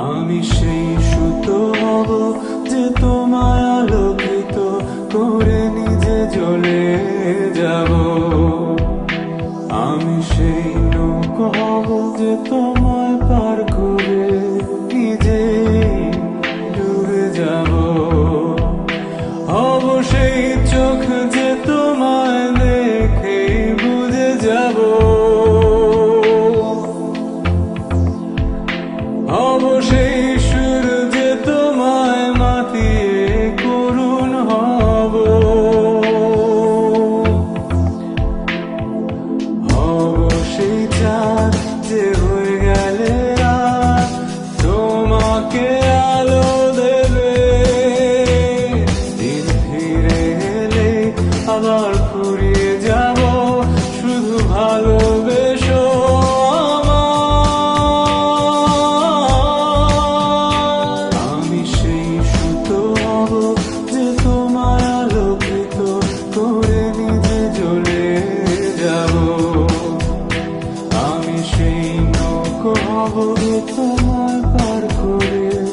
আমি সেই সুতো হব যে তোমায় আলোকিত করে নিজে জ্বলে যাব। আমি সেই নৌক হব যে তোমায় তোমাকে আলো দেবে। ফিরে আবার ফুরিয়ে যাব শুধু ভালো পার করে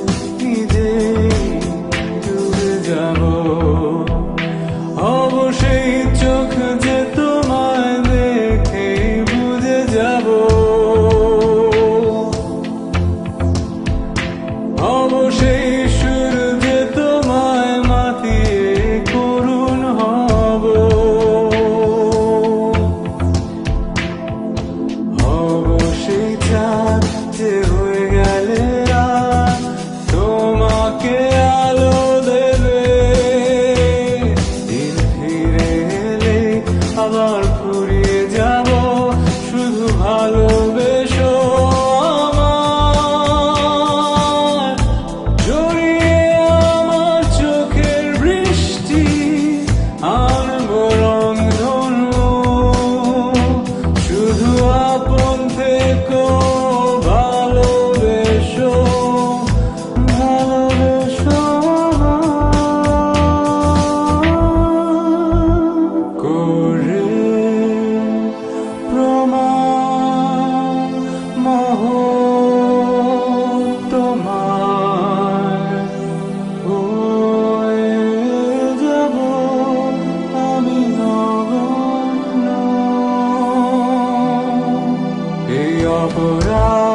Oh. corporal.